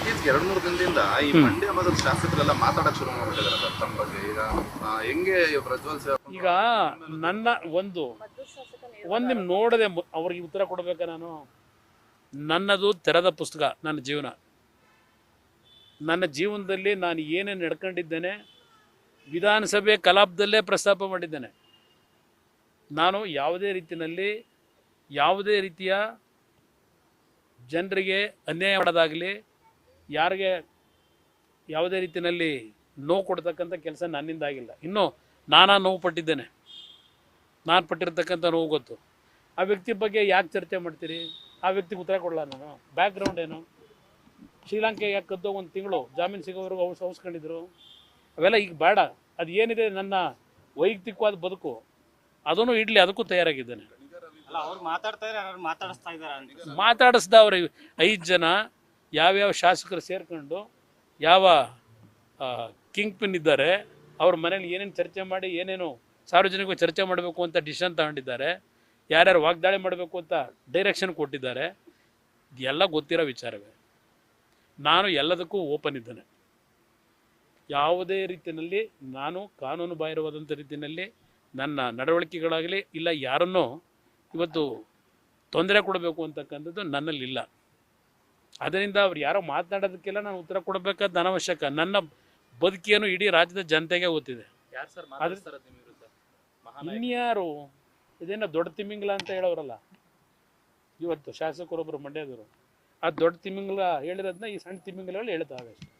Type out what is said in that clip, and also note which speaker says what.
Speaker 1: ಇತ್ತೀಚೆಗೆ ಎರಡ್ ಮೂರು ದಿನದಿಂದ ಈ ಮಂಡ್ಯ ಭಾಗದ ಶಾಸಕರೆಲ್ಲ ಮಾತಾಡಕ್ ಶುರು ಮಾಡ್ಬಿಟ್ಟಿದ್ದಾರೆ ಸರ್ ತಮ್ಮ ಬಗ್ಗೆ. ಈಗ ಆ, ಹೆಂಗೆ ಈ ಪ್ರಜ್ವಲ್ ಸೇವ್
Speaker 2: ಈಗ ನನ್ನ ಒಂದು ಒಂದು ನಿಮ್ ನೋಡದೆ ಮು- ಅವ್ರಿಗೆ ಉತ್ತರ ಕೊಡ್ಬೇಕ ನಾನು? ನನ್ನದು ತೆರೆದ ಪುಸ್ತಕ ನನ್ನ ಜೀವನ. ನನ್ನ ಜೀವನದಲ್ಲಿ ನಾನು ಏನೇನು ನಡ್ಕೊಂಡಿದ್ದೇನೆ ವಿಧಾನಸಭೆ ಕಲಾಪದಲ್ಲೇ ಪ್ರಸ್ತಾಪ ಮಾಡಿದ್ದೇನೆ. ನಾನು ಯಾವುದೇ ರೀತಿಯಲ್ಲಿ ಯಾವುದೇ ರೀತಿಯ ಜನರಿಗೆ ಅನ್ಯಾಯ ಮಾಡೋದಾಗಲಿ ಯಾರಿಗೆ ಯಾವುದೇ ರೀತಿಯಲ್ಲಿ ನೋವು ಕೊಡ್ತಕ್ಕಂಥ ಕೆಲಸ ನನ್ನಿಂದ ಆಗಿಲ್ಲ. ಇನ್ನೂ ನಾನಾ ನೋವು ಪಟ್ಟಿದ್ದೇನೆ. ನಾನು ಪಟ್ಟಿರ್ತಕ್ಕಂಥ ನೋವು ಗೊತ್ತು. ಆ ವ್ಯಕ್ತಿ ಬಗ್ಗೆ ಯಾಕೆ ಚರ್ಚೆ ಮಾಡ್ತೀರಿ? ಆ ವ್ಯಕ್ತಿಗೆ ಉತ್ತರ ಕೊಡಲ್ಲ ನಾನು? ಬ್ಯಾಕ್ಗ್ರೌಂಡ್ ಏನು? ಶ್ರೀಲಂಕೆ ಯಾಕೆ ಕದ್ದು ಒಂದು ತಿಂಗಳು ಜಾಮೀನು ಸಿಗೋವರೆಗೂ ಅವ್ರು ಸೌಸ್ಕೊಂಡಿದ್ರು ಅವೆಲ್ಲ ಈಗ ಬೇಡ. ಅದು ಏನಿದೆ ನನ್ನ ವೈಯಕ್ತಿಕವಾದ ಬದುಕು. ಅದನ್ನು ಇಡ್ಲಿ ಅದಕ್ಕೂ ತಯಾರಾಗಿದ್ದೇನೆ.
Speaker 3: ಅಲ್ಲ ಅವ್ರು ಮಾತಾಡ್ತಾ ಇದ್ದಾರೆ ಮಾತಾಡಿಸ್ತಾ ಇದ್ದಾರೆ
Speaker 2: ಮಾತಾಡಿಸ್ದ ಅವ್ರಿಗೆ ಐದು ಜನ. ಯಾವ್ಯಾವ ಶಾಸಕರು ಸೇರ್ಕೊಂಡು ಯಾವ ಕಿಂಗ್ ಪಿನ್ ಇದ್ದಾರೆ, ಅವ್ರ ಮನೇಲಿ ಏನೇನು ಚರ್ಚೆ ಮಾಡಿ ಏನೇನು ಸಾರ್ವಜನಿಕವಾಗಿ ಚರ್ಚೆ ಮಾಡಬೇಕು ಅಂತ ಡಿಸಿಷನ್ ತಗೊಂಡಿದ್ದಾರೆ, ಯಾರ್ಯಾರು ವಾಗ್ದಾಳಿ ಮಾಡಬೇಕು ಅಂತ ಡೈರೆಕ್ಷನ್ ಕೊಟ್ಟಿದ್ದಾರೆ ಎಲ್ಲ ಗೊತ್ತಿರೋ ವಿಚಾರವೇ. ನಾನು ಎಲ್ಲದಕ್ಕೂ ಓಪನ್ ಇದ್ದೇನೆ. ಯಾವುದೇ ರೀತಿಯಲ್ಲಿ ನಾನು ಕಾನೂನು ಬಾಹಿರವಾದಂಥ ರೀತಿಯಲ್ಲಿ ನನ್ನ ನಡವಳಿಕೆಗಳಾಗಲಿ, ಇಲ್ಲ ಯಾರನ್ನೂ ಇವತ್ತು ತೊಂದರೆ ಕೊಡಬೇಕು ಅಂತಕ್ಕಂಥದ್ದು ನನ್ನಲ್ಲಿಲ್ಲ. ಅದರಿಂದ ಅವ್ರು ಯಾರೋ ಮಾತನಾಡೋದಕ್ಕೆಲ್ಲ ನಾನು ಉತ್ತರ ಕೊಡಬೇಕಾದ ಅನವಶ್ಯಕ. ನನ್ನ ಬದುಕಿಯನ್ನು ಇಡೀ ರಾಜ್ಯದ ಜನತೆಗೆ ಗೊತ್ತಿದೆ. ಇನ್ಯಾರು? ಇದೇನೋ ದೊಡ್ಡ ತಿಮಿಂಗ್ಲ ಅಂತ ಹೇಳೋರಲ್ಲ? ಇವತ್ತು ಶಾಸಕರೊಬ್ಬರು ಮಂಡ್ಯದವರು. ಆ ದೊಡ್ಡ ತಿಮಿಂಗ್ಲ ಹೇಳಿರೋದನ್ನ ಈ ಸಣ್ಣ ತಿಮಿಂಗ್ಲಗಳು ಹೇಳ್ತಾವೆ